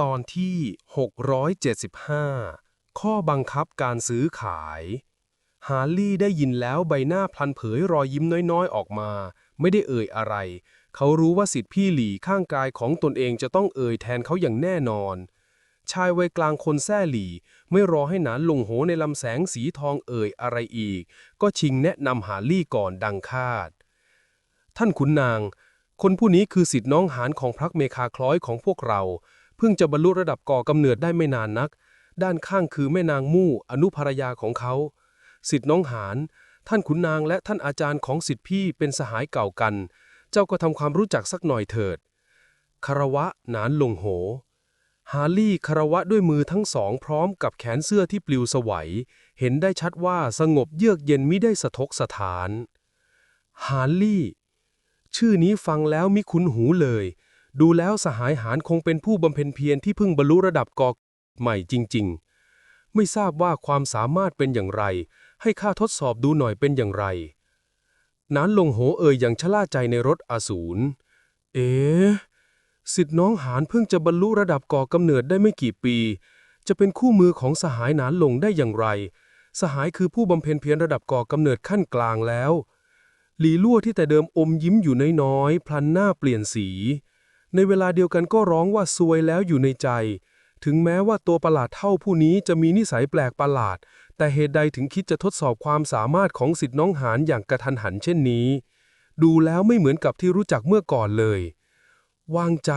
ตอนที่ 675 ข้อบังคับการซื้อขาย ฮาร์ลี่ได้ยินแล้วใบหน้าพลันเผยรอยยิ้มน้อยๆออกมา ไม่ได้เอ่ยอะไร เขารู้ว่าสิทธิพี่หลีข้างกายของตนเองจะต้องเอ่ยแทนเขาอย่างแน่นอน ชายวัยกลางคนแซ่หลีไม่รอให้หนานลงโหในลำแสงสีทองเอ่ยอะไรอีก ก็ชิงแนะนำฮาร์ลี่ก่อนดังคาด ท่านขุนนาง คนผู้นี้คือสิทธิน้องหานของพรรคเมคาคล้อยของพวกเรา เพิ่งจะบรรลุระดับก่อกำเนิดได้ไม่นานนัก ด้านข้างคือแม่นางมู่อนุภรรยาของเขา สิทธิน้องหาน ท่านขุนนางและท่านอาจารย์ของสิทธิพี่เป็นสหายเก่ากัน เจ้าก็ทำความรู้จักสักหน่อยเถิดคารวะหนานลงโห ฮาร์ลี่คารวะด้วยมือทั้งสองพร้อมกับแขนเสื้อที่ปลิวสวัย เห็นได้ชัดว่าสงบเยือกเย็นมิได้สะทกสถาน ฮาร์ลี่ ชื่อนี้ฟังแล้วมิคุ้นหูเลย ดูแล้วสหายหารคงเป็นผู้บำเพ็ญเพียรที่เพิ่งบรรลุระดับกอกใหม่จริง ๆ ไม่ทราบว่าความสามารถเป็นอย่างไร ให้ข้าทดสอบดูหน่อยเป็นอย่างไร นานลงโหเอ่ยอย่างชะล่าใจในรถอสูร เอ๋สิทธิ์น้องหานเพิ่งจะบรรลุระดับก่อกำเนิดได้ไม่กี่ปี จะเป็นคู่มือของสหายนานลงได้อย่างไร สหายคือผู้บำเพ็ญเพียรระดับก่อกำเนิดขั้นกลางแล้ว หลีลั่วที่แต่เดิมอมยิ้มอยู่น้อยๆพลันหน้าเปลี่ยนสี ในเวลาเดียวกันก็ร้องว่าซวยแล้วอยู่ในใจ ถึงแม้ว่าตัวประหลาดเท่าผู้นี้จะมีนิสัยแปลกประหลาด แต่เหตุใดถึงคิดจะทดสอบความสามารถของสิทธิ์น้องหานอย่างกระทันหันเช่นนี้ ดูแล้วไม่เหมือนกับที่รู้จักเมื่อก่อนเลย วางใจ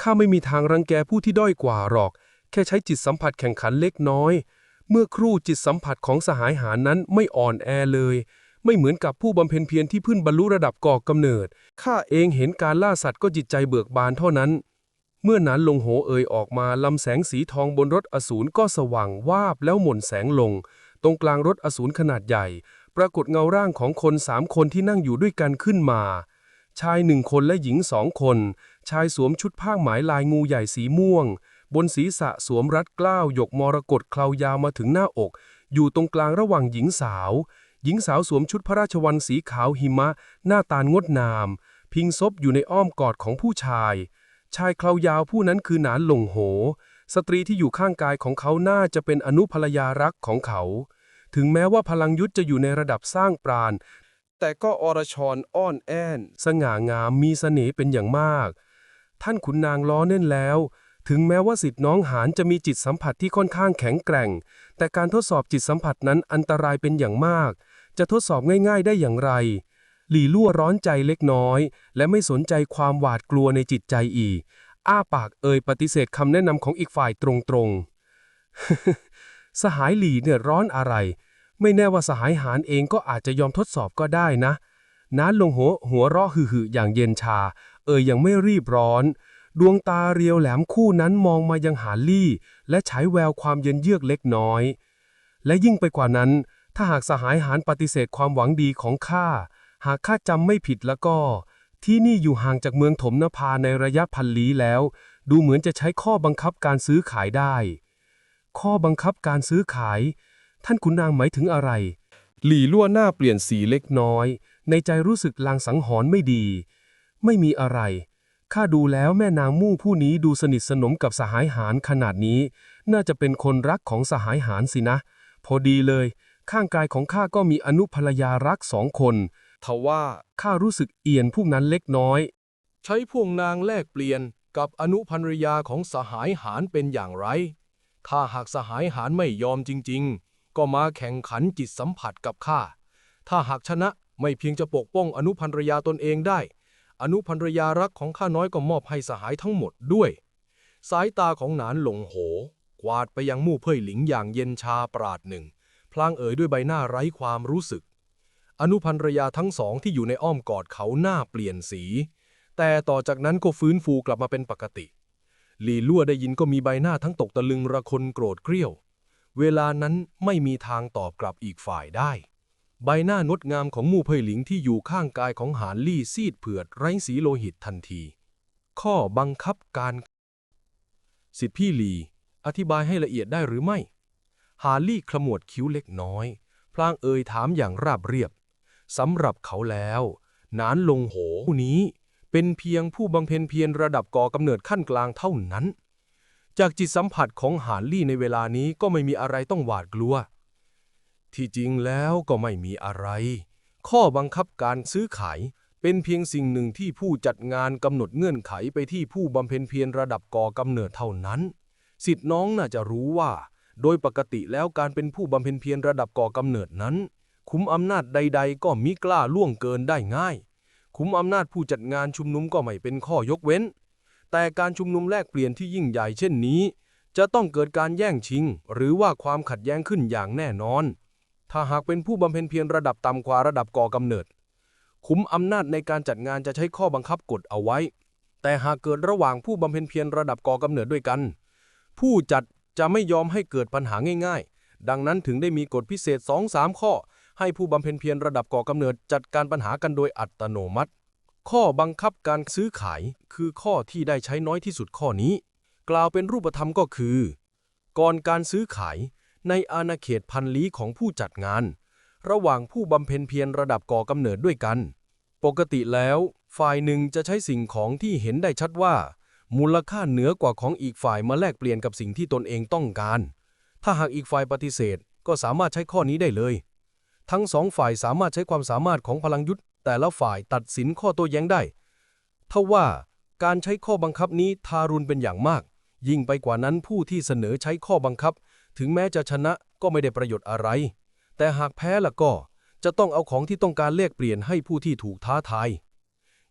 ข้าไม่มีทางรังแกผู้ที่ด้อยกว่าหรอก แค่ใช้จิตสัมผัสแข่งขันเล็กน้อย เมื่อครู่จิตสัมผัสของสหายหารนั้นไม่อ่อนแอเลย ไม่เหมือนกับผู้บำเพ็ญเพียรที่เพิ่งบรรลุระดับก่อกำเนิด ข้าเองเห็นการล่าสัตว์ก็จิตใจเบิกบานเท่านั้น เมื่อนั้นลงโหเอ่ยออกมาลำแสงสีทองบนรถอสูรก็สว่างวาบแล้วหม่นแสงลง ตรงกลางรถอสูรขนาดใหญ่ ปรากฏเงาร่างของคนสามคนที่นั่งอยู่ด้วยกันขึ้นมา ชายหนึ่งคนและหญิงสองคน ชายสวมชุดผ้าไหมลายงูใหญ่สีม่วง บนศีรษะสวมรัดเกล้าวหยกมรกตเคลายาวมาถึงหน้าอก อยู่ตรงกลางระหว่างหญิงสาว หญิงสาวสวมชุดพระราชวัณสีขาวหิมะ หน้าตาลงดงาม พิงซบอยู่ในอ้อมกอดของผู้ชาย ชายเคลายาวผู้นั้นคือหนานหลงโห สตรีที่อยู่ข้างกายของเขาน่าจะเป็นอนุภรรยารักของเขา ถึงแม้ว่าพลังยุทธจะอยู่ในระดับสร้างปราณ แต่ก็อรชรอ้อนแอน สง่างามมีเสน่ห์เป็นอย่างมาก ท่านขุนนางล้อเน่นแล้วถึงแม้ว่าสิทธิน้องหานจะมีจิตสัมผัสที่ค่อนข้างแข็งแกร่ง แต่การทดสอบจิตสัมผัสนั้นอันตรายเป็นอย่างมาก จะทดสอบง่ายๆได้อย่างไร หลี่ลั่วร้อนใจเล็กน้อย และไม่สนใจความหวาดกลัวในจิตใจอีก อ้าปากเอ่ยปฏิเสธคำแนะนำของอีกฝ่ายตรงๆ สหายหลี่เนี่ยร้อนอะไร ไม่แน่ว่าสหายหานเองก็อาจจะยอมทดสอบก็ได้นะน้านลงหัวหัวเราะหึ่ๆอย่างเย็นชา เอ่ยยังไม่รีบร้อน ดวงตาเรียวแหลมคู่นั้นมองมายังหาลี่ และฉายแววความเย็นเยือกเล็กน้อย และยิ่งไปกว่านั้น ถ้าหากสหายหานปฏิเสธความหวังดีของข้า หากข้าจำไม่ผิดแล้วก็ ที่นี่อยู่ห่างจากเมืองถมนภาในระยะพันลี้แล้ว ดูเหมือนจะใช้ข้อบังคับการซื้อขายได้ ข้อบังคับการซื้อขาย ท่านขุนนางหมายถึงอะไร หลี่ลั่วหน้าเปลี่ยนสีเล็กน้อย ในใจรู้สึกลางสังหรณ์ไม่ดี ไม่มีอะไรข้าดูแล้วแม่นางมู่ผู้นี้ดูสนิทสนมกับสหายหารขนาดนี้ น่าจะเป็นคนรักของสหายหารสินะ พอดีเลย ข้างกายของข้าก็มีอนุภรรยารักสองคน ทว่าข้ารู้สึกเอียนพวกนั้นเล็กน้อย ใช้พวกนางแลกเปลี่ยนกับอนุภรรยาของสหายหารเป็นอย่างไร ถ้าหากสหายหารไม่ยอมจริง ๆ ก็มาแข่งขันจิตสัมผัสกับข้า ถ้าหากชนะไม่เพียงจะปกป้องอนุภรรยาตนเองได้ อนุภรรยารักของข้าน้อยก็มอบให้สหายทั้งหมดด้วย สายตาของหนานหลงโห กวาดไปยังมู่เพ่ยหลิงอย่างเย็นชาปราดหนึ่ง พลางเอ่ยด้วยใบหน้าไร้ความรู้สึก อนุภรรยาทั้งสองที่อยู่ในอ้อมกอดเขาหน้าเปลี่ยนสี แต่ต่อจากนั้นก็ฟื้นฟูกลับมาเป็นปกติหลีลั่วได้ยินก็มีใบหน้าทั้งตกตะลึงระคนโกรธเกรี้ยว เวลานั้นไม่มีทางตอบกลับอีกฝ่ายได้ ใบหน้างดงามของมู่เพยหลิงที่อยู่ข้างกายของหานลี่ซีดเผือดไร้สีโลหิตทันที ข้อบังคับการ สิทธิพี่หลี อธิบายให้ละเอียดได้หรือไม่ ฮาลี่ขมวดคิ้วเล็กน้อย พลางเอ่ยถามอย่างราบเรียบ สำหรับเขาแล้วนานลงโหผู้นี้ เป็นเพียงผู้บำเพ็ญเพียรระดับก่อกำเนิดขั้นกลางเท่านั้น จากจิตสัมผัสของหานลี่ในเวลานี้ก็ไม่มีอะไรต้องหวาดกลัว ที่จริงแล้วก็ไม่มีอะไร ข้อบังคับการซื้อขายเป็นเพียงสิ่งหนึ่งที่ผู้จัดงานกำหนดเงื่อนไขไปที่ผู้บำเพ็ญเพียรระดับก่อกำเนิดเท่านั้น สิทธิ์น้องน่าจะรู้ว่า โดยปกติแล้วการเป็นผู้บำเพ็ญเพียรระดับก่อกำเนิดนั้น คุ้มอำนาจใด ๆ ก็มิกล้าล่วงเกินได้ง่าย คุ้มอำนาจผู้จัดงานชุมนุมก็ไม่เป็นข้อยกเว้น แต่การชุมนุมแลกเปลี่ยนที่ยิ่งใหญ่เช่นนี้ จะต้องเกิดการแย่งชิง หรือว่าความขัดแย้งขึ้นอย่างแน่นอน ถ้าหากเป็นผู้บำเพ็ญเพียรระดับต่ำกว่าระดับก่อกำเนิด คุ้มอำนาจในการจัดงานจะใช้ข้อบังคับกฎเอาไว้ แต่หากเกิดระหว่างผู้บำเพ็ญเพียรระดับก่อกำเนิดด้วยกันผู้จัด จะไม่ยอมให้เกิดปัญหาง่าย ๆ ดังนั้นถึงได้มีกฎพิเศษ 2-3 ข้อ ให้ผู้บำเพ็ญเพียรระดับก่อกำเนิดจัดการปัญหากันโดยอัตโนมัติ ข้อบังคับการซื้อขายคือข้อที่ได้ใช้น้อยที่สุดข้อนี้ กล่าวเป็นรูปธรรมก็คือ ก่อนการซื้อขายในอาณาเขตพันลี้ของผู้จัดงาน ระหว่างผู้บำเพ็ญเพียรระดับก่อกำเนิดด้วยกัน ปกติแล้ว ฝ่ายหนึ่งจะใช้สิ่งของที่เห็นได้ชัดว่า มูลค่าเหนือกว่าของอีกฝ่ายมาแลกเปลี่ยนกับสิ่งที่ตนเองต้องการ ถ้าหากอีกฝ่ายปฏิเสธก็สามารถใช้ข้อนี้ได้เลย ทั้งสองฝ่ายสามารถใช้ความสามารถของพลังยุทธแต่ละฝ่ายตัดสินข้อโต้แย้งได้ทว่าการใช้ข้อบังคับนี้ทารุณเป็นอย่างมาก ยิ่งไปกว่านั้นผู้ที่เสนอใช้ข้อบังคับ ถึงแม้จะชนะก็ไม่ได้ประโยชน์อะไร แต่หากแพ้ละก็จะต้องเอาของที่ต้องการเลกเปลี่ยนให้ผู้ที่ถูกท้าทาย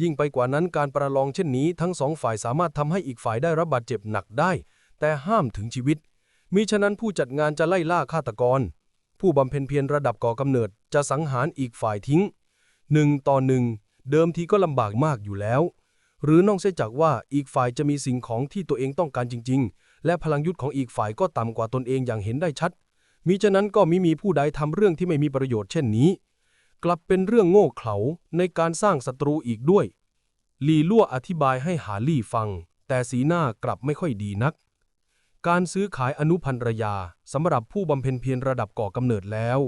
ยิ่งไปกว่านั้นการประลองเช่นนี้ทั้งสองฝ่ายสามารถทำให้อีกฝ่ายได้รับบาดเจ็บหนักได้ แต่ห้ามถึงชีวิตมิฉะนั้นผู้จัดงานจะไล่ล่าฆาตกร ผู้บำเพ็ญเพียรระดับก่อกำเนิดจะสังหารอีกฝ่ายทิ้งหนึ่งต่อหนึ่งเดิมทีก็ลำบากมากอยู่แล้ว หรือนอกเสียจากว่าอีกฝ่ายจะมีสิ่งของที่ตัวเองต้องการจริง ๆ และพลังยุทธของอีกฝ่ายก็ต่ำกว่าตนเองอย่างเห็นได้ชัดมิฉะนั้นก็มิมีผู้ใดทำเรื่องที่ไม่มีประโยชน์เช่นนี้ กลับเป็นเรื่องโง่เขลาในการสร้างศัตรูอีกด้วย ลีลั่วอธิบายให้หาลี่ฟัง แต่สีหน้ากลับไม่ค่อยดีนัก การซื้อขายอนุพันธรยาสำหรับผู้บำเพ็ญเพียรระดับก่อกำเนิดแล้ว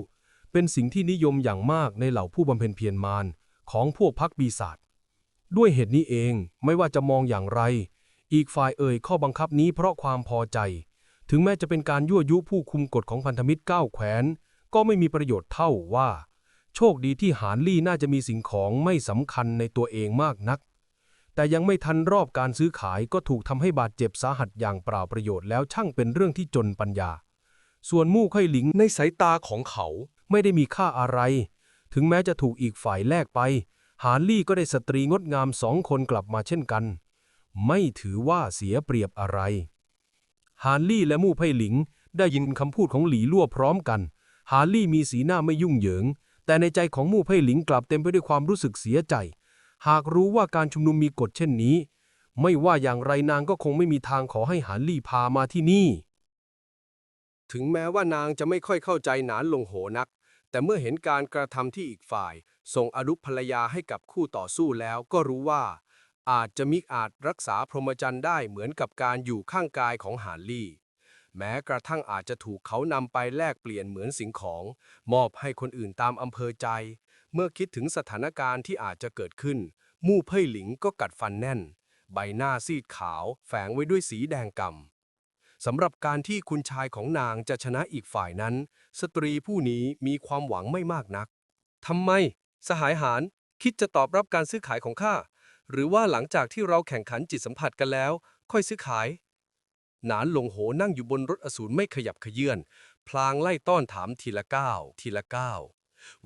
เป็นสิ่งที่นิยมอย่างมากในเหล่าผู้บำเพ็ญเพียรมารของพวกพักปีศาจด้วยเหตุนี้เองไม่ว่าจะมองอย่างไร อีกฝ่ายเอ่ยข้อบังคับนี้เพราะความพอใจ ถึงแม้จะเป็นการยั่วยุผู้คุมกฎของพันธมิตรก้าแขวนก็ไม่มีประโยชน์เท่าว่า โชคดีที่หานลี่น่าจะมีสิ่งของไม่สำคัญในตัวเองมากนัก แต่ยังไม่ทันรอบการซื้อขายก็ถูกทำให้บาดเจ็บสาหัสอย่างเปล่าประโยชน์แล้วช่างเป็นเรื่องที่จนปัญญา ส่วนมู่ไข่หลิงในสายตาของเขาไม่ได้มีค่าอะไร ถึงแม้จะถูกอีกฝ่ายแลกไป หานลี่ก็ได้สตรีงดงามสองคนกลับมาเช่นกัน ไม่ถือว่าเสียเปรียบอะไรฮานลี่และมู่ไพ่หลิงได้ยินคำพูดของหลีลั่วพร้อมกันฮานลี่มีสีหน้าไม่ยุ่งเหยิง แต่ในใจของมู่ไพ่หลิงกลับเต็มไปด้วยความรู้สึกเสียใจ หากรู้ว่าการชุมนุมมีกฎเช่นนี้ ไม่ว่าอย่างไรนางก็คงไม่มีทางขอให้หานลี่พามาที่นี่ ถึงแม้ว่านางจะไม่ค่อยเข้าใจหนานลงโหนัก แต่เมื่อเห็นการกระทำที่อีกฝ่าย ส่งอนุภรรยาให้กับคู่ต่อสู้แล้วก็รู้ว่า อาจจะมิอาจรักษาพรหมจรรย์ได้เหมือนกับการอยู่ข้างกายของหานลี่ แม้กระทั่งอาจจะถูกเขานำไปแลกเปลี่ยนเหมือนสิ่งของ มอบให้คนอื่นตามอำเภอใจ เมื่อคิดถึงสถานการณ์ที่อาจจะเกิดขึ้น มู่เพ่ยหลิงก็กัดฟันแน่น ใบหน้าซีดขาว แฝงไว้ด้วยสีแดงกำสำหรับการที่คุณชายของนางจะชนะอีกฝ่ายนั้น สตรีผู้นี้มีความหวังไม่มากนักทำไม สหายหารคิดจะตอบรับการซื้อขายของข้าหรือว่าหลังจากที่เราแข่งขันจิตสัมผัสกันแล้ว ค่อยซื้อขาย หนานหลงโหนั่งอยู่บนรถอสูรไม่ขยับขยื่นพลางไล่ต้อนถามทีละก้าวทีละก้าว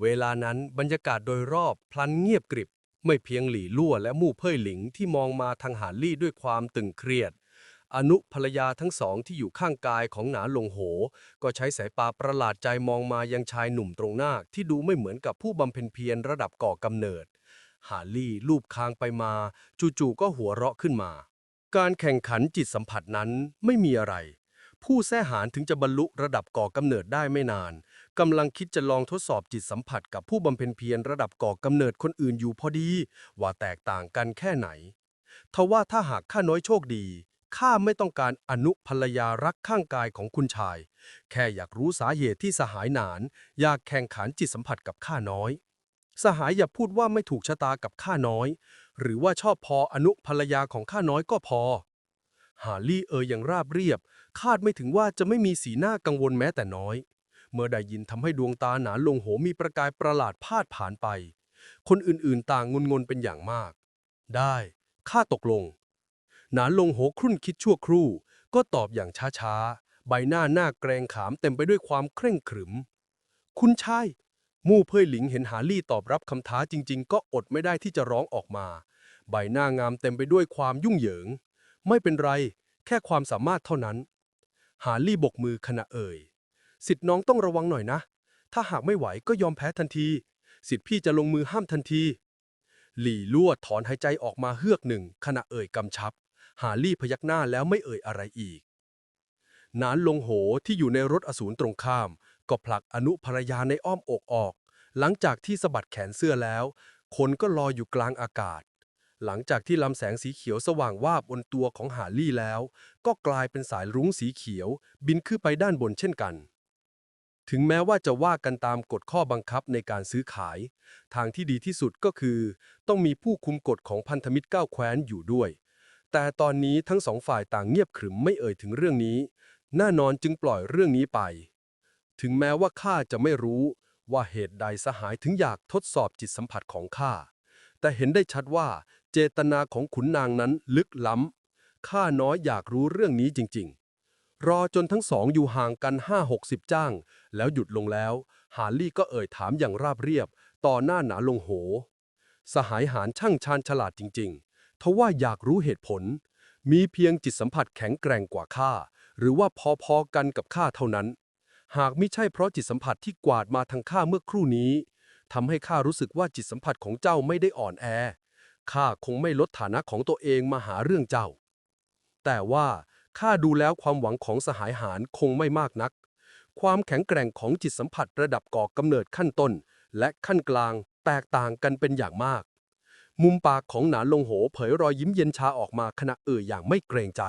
เวลานั้นบรรยากาศโดยรอบพลันเงียบกริบ ไม่เพียงหลี่ลั่วและมู่เพ่ยหลิงที่มองมาทางหานลี่ด้วยความตึงเครียด อนุภรรยาทั้งสองที่อยู่ข้างกายของหนานหลงโห ก็ใช้สายตาประหลาดใจมองมายังชายหนุ่มตรงหน้าที่ดูไม่เหมือนกับผู้บำเพ็ญเพียรระดับก่อกำเนิด หาลี่ลูบคางไปมา จู่ๆก็หัวเราะขึ้นมา การแข่งขันจิตสัมผัสนั้นไม่มีอะไร ผู้แท้หารถึงจะบรรลุระดับก่อกำเนิดได้ไม่นานกำลังคิดจะลองทดสอบจิตสัมผัสกับผู้บำเพ็ญเพียรระดับก่อกำเนิดคนอื่นอยู่พอดี ว่าแตกต่างกันแค่ไหนทว่าถ้าหากข้าน้อยโชคดีข้าไม่ต้องการอนุภรรยารักข้างกายของคุณชาย แค่อยากรู้สาเหตุที่สหายหนาน อยากแข่งขันจิตสัมผัสกับข้าน้อย สหายอย่าพูดว่าไม่ถูกชะตากับข้าน้อย หรือว่าชอบพออนุภรรยาของข้าน้อยก็พอ ฮาลี่เอ่ยอย่างราบเรียบ คาดไม่ถึงว่าจะไม่มีสีหน้ากังวลแม้แต่น้อย เมื่อได้ยินทำให้ดวงตาหนาลงโหมีประกายประหลาดพาดผ่านไป คนอื่นๆต่างงุนงนเป็นอย่างมาก ได้ข้าตกลง หนานลงโหครุ่นคิดชั่วครู่ ก็ตอบอย่างช้าๆ ใบหน้าหน้าเกรงขามเต็มไปด้วยความเคร่งขรึม คุณชาย มู่เพ่ยหลิงเห็นหาลี่ตอบรับคำท้าจริง ๆ ก็อดไม่ได้ที่จะร้องออกมา ใบหน้างามเต็มไปด้วยความยุ่งเหยิง ไม่เป็นไร แค่ความสามารถเท่านั้น หาลี่บกมือขณะเอ่ยสิทธิ์น้องต้องระวังหน่อยนะ ถ้าหากไม่ไหวก็ยอมแพ้ทันที สิทธิ์พี่จะลงมือห้ามทันที หลี่ลวดถอนหายใจออกมาเฮือกหนึ่งขณะเอ่ยกำชับ หาลี่พยักหน้าแล้วไม่เอ่ยอะไรอีกนานลงโหที่อยู่ในรถอสูรตรงข้าม ก็ผลักอนุภรรยาในอ้อมอกออก หลังจากที่สะบัดแขนเสื้อแล้ว คนก็ลอยอยู่กลางอากาศ หลังจากที่ลำแสงสีเขียวสว่างวาบบนตัวของหาลี่แล้ว ก็กลายเป็นสายรุ้งสีเขียว บินขึ้นไปด้านบนเช่นกัน ถึงแม้ว่าจะว่ากันตามกฎข้อบังคับในการซื้อขาย ทางที่ดีที่สุดก็คือ ต้องมีผู้คุมกฎของพันธมิตรก้าวแคว้นอยู่ด้วยแต่ตอนนี้ทั้งสองฝ่ายต่างเงียบขรึมไม่เอ่ยถึงเรื่องนี้ แน่นอนจึงปล่อยเรื่องนี้ไป ถึงแม้ว่าข้าจะไม่รู้ว่าเหตุใดสหายถึงอยากทดสอบจิตสัมผัสของข้า แต่เห็นได้ชัดว่าเจตนาของขุนนางนั้นลึกล้ำ ข้าน้อยอยากรู้เรื่องนี้จริง ๆ รอจนทั้งสองอยู่ห่างกันห้าหกสิบจ้าง แล้วหยุดลงแล้ว หาลี่ก็เอ่ยถามอย่างราบเรียบ ต่อหน้าหนาลงโห สหายหารช่างชาญฉลาดจริงๆทว่าอยากรู้เหตุผล มีเพียงจิตสัมผัสแข็งแกร่งกว่าข้า หรือว่าพอๆกันกับข้าเท่านั้น หากไม่ใช่เพราะจิตสัมผัสที่กวาดมาทางข้าเมื่อครู่นี้ทำให้ข้ารู้สึกว่าจิตสัมผัสของเจ้าไม่ได้อ่อนแอ ข้าคงไม่ลดฐานะของตัวเองมาหาเรื่องเจ้า แต่ว่าข้าดูแล้วความหวังของสหายหารคงไม่มากนัก ความแข็งแกร่งของจิตสัมผัสระดับก่อกำเนิดขั้นต้น และขั้นกลางแตกต่างกันเป็นอย่างมาก มุมปากของหนานลงโหเผยรอยยิ้มเย็นชาออกมาขณะเอ่ยอย่างไม่เกรงใจ